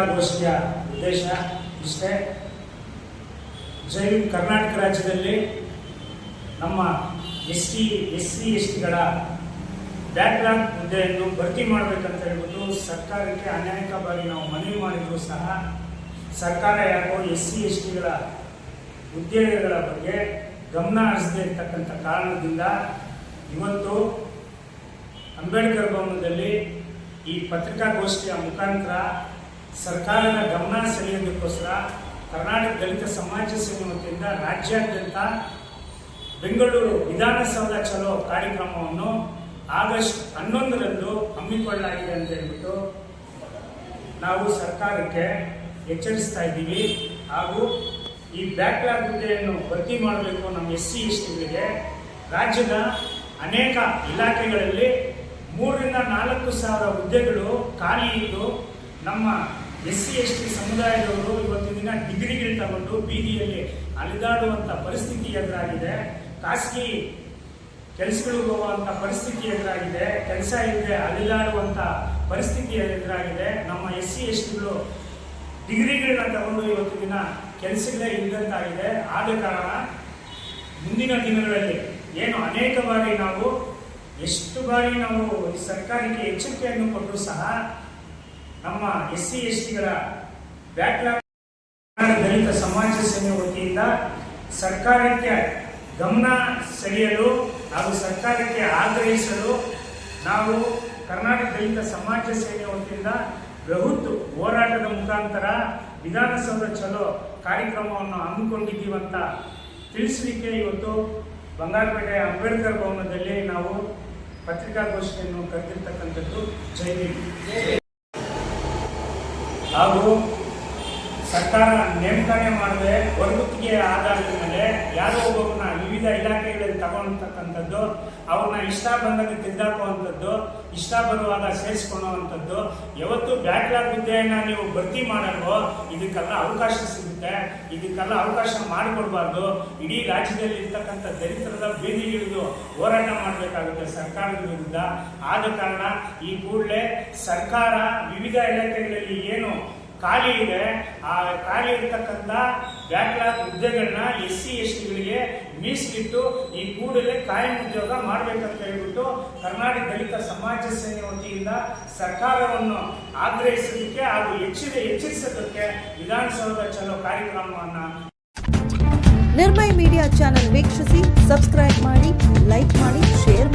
ಪತ್ರಿಕಾಗೋಷ್ಠಿಯ ಉದ್ದೇಶ ಇಷ್ಟೇ. ಜೈ ಕರ್ನಾಟಕ ರಾಜ್ಯದಲ್ಲಿ ನಮ್ಮ S T S C, S ಟಿಗಳ backlog ಹುದ್ದೆಯನ್ನು ಭರ್ತಿ ಮಾಡಬೇಕಂತ ಹೇಳ್ಬಿಟ್ಟು ಸರ್ಕಾರಕ್ಕೆ ಅನೇಕ ಬಾರಿ ನಾವು ಮನವಿ ಮಾಡಿದರೂ ಸಹ ಸರ್ಕಾರ ಯಾಕೋ ಎಸ್ ಸಿ, ಎಸ್ ಟಿಗಳ ಉದ್ಯೋಗಗಳ ಬಗ್ಗೆ ಗಮನ ಹರಿಸದೇ ಇರ್ತಕ್ಕಂಥ ಕಾರಣದಿಂದ ಇವತ್ತು ಅಂಬೇಡ್ಕರ್ ಭವನದಲ್ಲಿ ಈ ಪತ್ರಿಕಾಗೋಷ್ಠಿಯ ಮುಖಾಂತರ ಸರ್ಕಾರದ ಗಮನ ಸೆಳೆಯೋದಕ್ಕೋಸ್ಕರ ಕರ್ನಾಟಕ ದಲಿತ ಸಮಾಜ ಸೇವೆ ವತಿಯಿಂದ ರಾಜ್ಯಾದ್ಯಂತ ಬೆಂಗಳೂರು ವಿಧಾನಸೌಧ ಚಲೋ ಕಾರ್ಯಕ್ರಮವನ್ನು ಆಗಸ್ಟ್ ಹನ್ನೊಂದರಂದು ಹಮ್ಮಿಕೊಳ್ಳಲಾಗಿದೆ ಅಂತ ಹೇಳ್ಬಿಟ್ಟು ನಾವು ಸರ್ಕಾರಕ್ಕೆ ಎಚ್ಚರಿಸ್ತಾ ಇದ್ದೀವಿ. ಹಾಗೂ ಈ ಬ್ಯಾಕ್ಲಾಗ್ ಹುದ್ದೆಯನ್ನು ಭರ್ತಿ ಮಾಡಬೇಕು ನಮ್ಮ ಎಸ್ ಸಿ ಎಸ್ ಟಿಗಳಿಗೆ. ರಾಜ್ಯದ ಅನೇಕ ಇಲಾಖೆಗಳಲ್ಲಿ ಮೂರರಿಂದ ನಾಲ್ಕು ಸಾವಿರ ಹುದ್ದೆಗಳು ಖಾಲಿ ಇದ್ದು ನಮ್ಮ ಎಸ್ ಸಿ ಎಸ್ ಟಿ ಸಮುದಾಯದವರು ಇವತ್ತಿನ ದಿನ ಡಿಗ್ರಿಗಳು ತಗೊಂಡು ಬೀದಿಯಲ್ಲಿ ಅಲಿದಾಡುವಂಥ ಪರಿಸ್ಥಿತಿ ಎದುರಾಗಿದೆ. ಖಾಸಗಿ ಕೆಲಸಗಳಿಗೆ ಹೋಗುವಂಥ ಪರಿಸ್ಥಿತಿ ಎದುರಾಗಿದೆ. ಕೆಲಸ ಇಲ್ಲದೆ ಅಲಿದಾಡುವಂಥ ಪರಿಸ್ಥಿತಿ ಎದುರಾಗಿದೆ. ನಮ್ಮ ಎಸ್ ಸಿ ಎಸ್ ಟಿಗಳು ಡಿಗ್ರಿಗಳನ್ನ ತಗೊಂಡು ಇವತ್ತು ದಿನ ಕೆಲಸಗಳೇ ಇಲ್ಲದಂತಾಗಿದೆ ಆದ ಕಾರಣ ಮುಂದಿನ ದಿನಗಳಲ್ಲಿ ಏನು ಅನೇಕ ಬಾರಿ ನಾವು, ಎಷ್ಟು ಬಾರಿ ನಾವು ಸರ್ಕಾರಕ್ಕೆ ಎಚ್ಚರಿಕೆಯನ್ನು ಕೊಟ್ಟರೂ ಸಹ ನಮ್ಮ ಎಸ್ ಸಿ ಎಸ್ ಟಿಗಳ ಬ್ಯಾಕ್ಲಾಗ್ ದಲಿತ ಸಮಾಜ ಸೇವೆ ವತಿಯಿಂದ ಸರ್ಕಾರಕ್ಕೆ ಗಮನ ಸೆಳೆಯಲು ಹಾಗೂ ಸರ್ಕಾರಕ್ಕೆ ಆಗ್ರಹಿಸಲು ನಾವು ಕರ್ನಾಟಕ ದಲಿತ ಸಮಾಜ ಸೇನೆ ವತಿಯಿಂದ ಬೃಹತ್ ಹೋರಾಟದ ಮುಖಾಂತರ ವಿಧಾನಸೌಧ ಚಲೋ ಕಾರ್ಯಕ್ರಮವನ್ನು ಹಮ್ಮಿಕೊಂಡಿದ್ದೀವಂತ ತಿಳಿಸಲಿಕ್ಕೆ ಇವತ್ತು ಬಂಗಾರಪೇಟೆ ಅಂಬೇಡ್ಕರ್ ಭವನದಲ್ಲಿ ನಾವು ಪತ್ರಿಕಾಗೋಷ್ಠಿಯನ್ನು ಕರೆದಿರ್ತಕ್ಕಂಥದ್ದು ಜೈ. ಹಾಗೂ ಸರ್ಕಾರ ನೇಮಕಾಣೆ ಮಾಡದೆ ಹೊರಗುತ್ತಿಗೆ ಆಧಾರದ ಮೇಲೆ ಯಾರೋ ಒಬ್ಬರನ್ನ ವಿವಿಧ ಇಲಾಖೆಗಳಲ್ಲಿ ತಗೊಳ್ತಕ್ಕಂಥದ್ದು ಅವ್ರನ್ನ ಇಷ್ಟ ಬಂದಾಗ ತೆಗೆದಾಕುವಂಥದ್ದು ಇಷ್ಟ ಬರುವಾಗ ಸೇರಿಸ್ಕೊಳ್ಳುವಂಥದ್ದು. ಯಾವತ್ತು ಬ್ಯಾಕ್ಲಾಗ್ ಹುದ್ದೆಯನ್ನು ನೀವು ಭರ್ತಿ ಮಾಡಲ್ವೋ, ಇದಕ್ಕೆಲ್ಲ ಅವಕಾಶ ಸಿಗುತ್ತೆ. ಇದಕ್ಕೆಲ್ಲ ಅವಕಾಶ ಮಾಡಿಕೊಡ್ಬಾರ್ದು. ಇಡೀ ರಾಜ್ಯದಲ್ಲಿ ಇರ್ತಕ್ಕಂಥ ದಲಿತರದ ಬೀದಿಗಿಳಿದು ಹೋರಾಟ ಮಾಡಬೇಕಾಗುತ್ತೆ ಸರ್ಕಾರದ ವಿರುದ್ಧ. ಆದ ಕಾರಣ ಈ ಕೂಡಲೇ ಸರ್ಕಾರ ವಿವಿಧ ಇಲಾಖೆಗಳಲ್ಲಿ ಏನು ಖಾಲಿ ಇದೆ. ಆ ಖಾಲಿ ಇರ್ತಕ್ಕಂಥ ಬ್ಯಾಕ್ಲಾಗ್ ಹುದ್ದೆಗಳನ್ನ ಎಸ್ ಸಿ ಎಸ್ ಟಿಗಳಿಗೆ ಮೀಸಲಿಟ್ಟು ಈ ಕೂಡಲೇ ಕಾಯಂ ಉದ್ಯೋಗ ಮಾಡಬೇಕಂತ ಹೇಳ್ಬಿಟ್ಟು ಕರ್ನಾಟಕ ದಲಿತ ಸಮಾಜ ಸೇನೆ ವತಿಯಿಂದ ಸರ್ಕಾರವನ್ನು ಆಗ್ರಹಿಸೋದಕ್ಕೆ ಹಾಗೂ ಹೆಚ್ಚಿನ ಹೆಚ್ಚಿಸೋದಕ್ಕೆ ವಿಧಾನಸೌಧ ಚಲೋ ಕಾರ್ಯಕ್ರಮವನ್ನು ನಿರ್ಮಯ ಮೀಡಿಯಾ ಚಾನೆಲ್ ವೀಕ್ಷಿಸಿ, ಸಬ್ಸ್ಕ್ರೈಬ್ ಮಾಡಿ, ಲೈಕ್ ಮಾಡಿ, ಶೇರ್